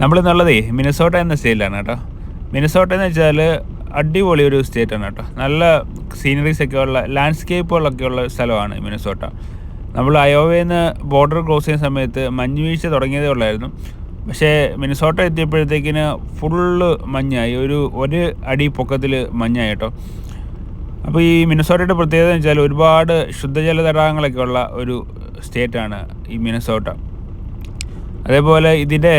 നമ്മളിന്നുള്ളതേ Minnesota എന്ന സ്റ്റേറ്റിലാണ് കേട്ടോ. Minnesota എന്ന് വെച്ചാൽ അടിപൊളി ഒരു സ്റ്റേറ്റാണ് കേട്ടോ. നല്ല സീനറീസ് ഒക്കെ ഉള്ള ലാൻഡ്സ്കേപ്പുകളൊക്കെ ഉള്ള സ്ഥലമാണ് മിനസോട്ട. നമ്മൾ അയോവയിൽ നിന്ന് ബോർഡർ ക്രോസ് ചെയ്യുന്ന സമയത്ത് മഞ്ഞ് വീഴ്ച തുടങ്ങിയതേ ഉള്ളായിരുന്നു. പക്ഷേ മിനസോട്ട എത്തിയപ്പോഴത്തേക്കിന് ഫുള്ള് മഞ്ഞായി ഒരു ഒരു അടി പൊക്കത്തിൽ മഞ്ഞായി കേട്ടോ. അപ്പോൾ ഈ മിനസോട്ടയുടെ പ്രത്യേകത എന്ന് വെച്ചാൽ ഒരുപാട് ശുദ്ധജല തടാകങ്ങളൊക്കെ ഉള്ള ഒരു സ്റ്റേറ്റാണ് ഈ മിനസോട്ട. അതേപോലെ ഇതിന്റെ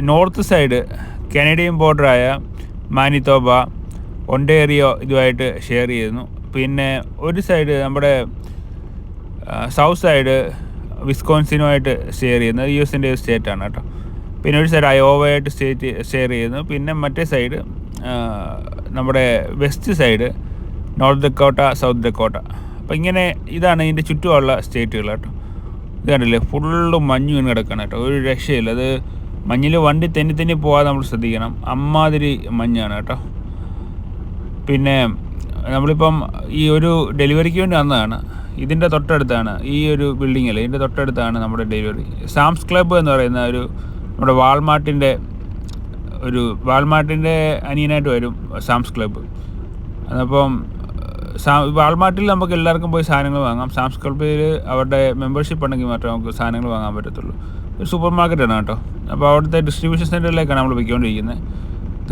നോർത്ത് സൈഡ് കനേഡിയൻ ബോർഡറായ മാനിത്തോബ ഒണ്ടേറിയോ ഇതുമായിട്ട് ഷെയർ ചെയ്യുന്നു. പിന്നെ ഒരു സൈഡ് നമ്മുടെ സൗത്ത് സൈഡ് വിസ്കോൺസിനുമായിട്ട് ഷെയർ ചെയ്യുന്നത് യു എസിന്റെ സ്റ്റേറ്റാണ് കേട്ടോ. പിന്നെ ഒരു സൈഡ് അയോവയായിട്ട് സ്റ്റേറ്റ് ഷെയർ ചെയ്യുന്നു. പിന്നെ മറ്റേ സൈഡ് നമ്മുടെ west side North Dakota South Dakota. അപ്പോൾ ഇങ്ങനെ ഇതാണ് ഇതിന്റെ ചുറ്റുമുള്ള സ്റ്റേറ്റുകൾ കേട്ടോ. ഇത് ഫുള്ള് മഞ്ഞ് കിടക്കണം കേട്ടോ. ഒരു രക്ഷയില്ല. അത് മഞ്ഞിൽ വണ്ടി തെന്നി തെന്നി പോകാതെ നമ്മൾ ശ്രദ്ധിക്കണം. അമ്മാതിരി മഞ്ഞാണ് കേട്ടോ. പിന്നെ നമ്മളിപ്പം ഈ ഒരു ഡെലിവറിക്ക് വേണ്ടി വന്നതാണ്. ഇതിന്റെ തൊട്ടടുത്താണ് ഈ ഒരു ബിൽഡിങ്ങിൽ ഇതിന്റെ തൊട്ടടുത്താണ് നമ്മുടെ ഡെലിവറി സാംസ് ക്ലബ്ബ് എന്ന് പറയുന്ന ഒരു നമ്മുടെ വാൾമാർട്ടിന്റെ ഒരു വാൾമാർട്ടിന്റെ അനിയനായിട്ട് വരും സാംസ് ക്ലബ്ബ് അതപ്പം വാൾമാർട്ടിൽ നമുക്ക് എല്ലാവർക്കും പോയി സാധനങ്ങൾ വാങ്ങാം. സാംസ് ക്ലബ്ബിൽ അവരുടെ മെമ്പർഷിപ്പ് ഉണ്ടെങ്കിൽ മാത്രമേ നമുക്ക് സാധനങ്ങൾ വാങ്ങാൻ പറ്റത്തുള്ളൂ. ഒരു സൂപ്പർ ആണ് കേട്ടോ. അപ്പോൾ അവിടുത്തെ ഡിസ്ട്രിബ്യൂഷൻ സെന്ററിലേക്കാണ് നമ്മൾ പോയിക്കൊണ്ടിരിക്കുന്നത്.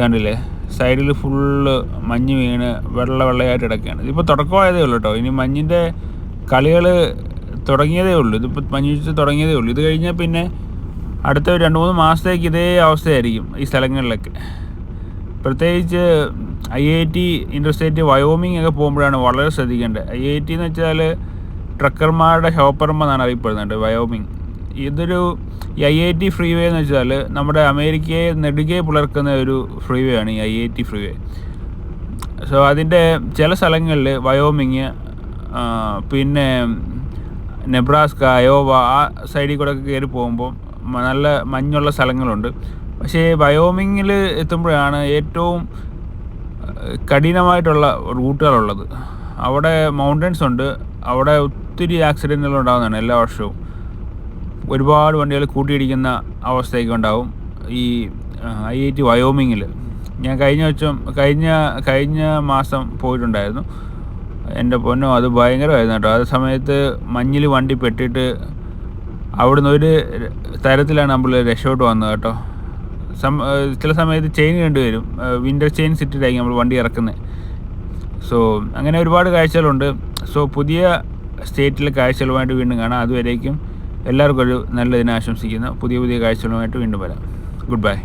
കണ്ടില്ലേ? സൈഡിൽ ഫുള്ള് മഞ്ഞ് വീണ് വെള്ള വെള്ളയായിട്ട് കിടക്കുകയാണ്. ഇതിപ്പോൾ തുടക്കമായതേ ഉള്ളൂ കേട്ടോ. ഇനി മഞ്ഞിന്റെ കളികൾ തുടങ്ങിയതേ ഉള്ളൂ. ഇതിപ്പോൾ മഞ്ഞ് വീഴ്ച തുടങ്ങിയതേ ഉള്ളൂ. ഇത് കഴിഞ്ഞാൽ പിന്നെ അടുത്ത രണ്ട് മൂന്ന് മാസത്തേക്ക് ഇതേ അവസ്ഥയായിരിക്കും ഈ സ്ഥലങ്ങളിലൊക്കെ. പ്രത്യേകിച്ച് I eighty interstate Wyoming ഒക്കെ പോകുമ്പോഴാണ് വളരെ ശ്രദ്ധിക്കേണ്ടത്. ഐ ഐ ടി എന്ന് വെച്ചാൽ ട്രക്കർമാരുടെ ഷോപ്പർമ എന്നാണ് അറിയപ്പെടുന്നുണ്ട് വയോമിങ് ഇതൊരു I eighty freeway എന്ന് വെച്ചാൽ നമ്മുടെ അമേരിക്കയെ നെടുകെ പുലർക്കുന്ന ഒരു ഫ്രീ വേ ആണ് ഈ I eighty freeway so അതിന്റെ ചില സ്ഥലങ്ങളിൽ വയോമിങ് പിന്നെ നെബ്രാസ്ക അയോവ ആ സൈഡിൽ കൂടെ ഒക്കെ കയറി പോകുമ്പോൾ നല്ല മഞ്ഞുള്ള സ്ഥലങ്ങളുണ്ട്. പക്ഷേ വയോമിങ്ങിൽ എത്തുമ്പോഴാണ് ഏറ്റവും കഠിനമായിട്ടുള്ള റൂട്ടുകളുള്ളത്. അവിടെ മൗണ്ടൻസ് ഉണ്ട്. അവിടെ ഒത്തിരി ആക്സിഡന്റുകൾ ഉണ്ടാകുന്നതാണ് എല്ലാ വർഷവും. ഒരുപാട് വണ്ടികൾ കൂട്ടിയിടിക്കുന്ന അവസ്ഥയൊക്കെ ഉണ്ടാവും ഈ ഐ ഐ ടി വയോമിങ്ങിൽ ഞാൻ കഴിഞ്ഞ വർഷം കഴിഞ്ഞ കഴിഞ്ഞ മാസം പോയിട്ടുണ്ടായിരുന്നു. എന്റെ പൊന്നോ അത് ഭയങ്കരമായിരുന്നു കേട്ടോ. ആ സമയത്ത് മഞ്ഞിൽ വണ്ടി പെട്ടിട്ട് അവിടുന്ന് ഒരു തരത്തിലാണ് നമ്മൾ രക്ഷപ്പെട്ട് വന്നത് കേട്ടോ. ചില സമയത്ത് ചെയിൻ കണ്ടുവരും വിന്റർ ചെയിൻ സിറ്റിട്ടായിരിക്കും നമ്മൾ വണ്ടി ഇറക്കുന്നത് സോ അങ്ങനെ ഒരുപാട് കാഴ്ചകളുണ്ട്. സോ പുതിയ സ്റ്റേറ്റിലെ കാഴ്ചകളുമായിട്ട് വീണ്ടും കാണാം. അതുവരേക്കും എല്ലാവർക്കും ഒരു നല്ല ദിനം ആശംസിക്കുന്നു. പുതിയ പുതിയ കാഴ്ചകളുമായിട്ട് വീണ്ടും വരാം. Good bye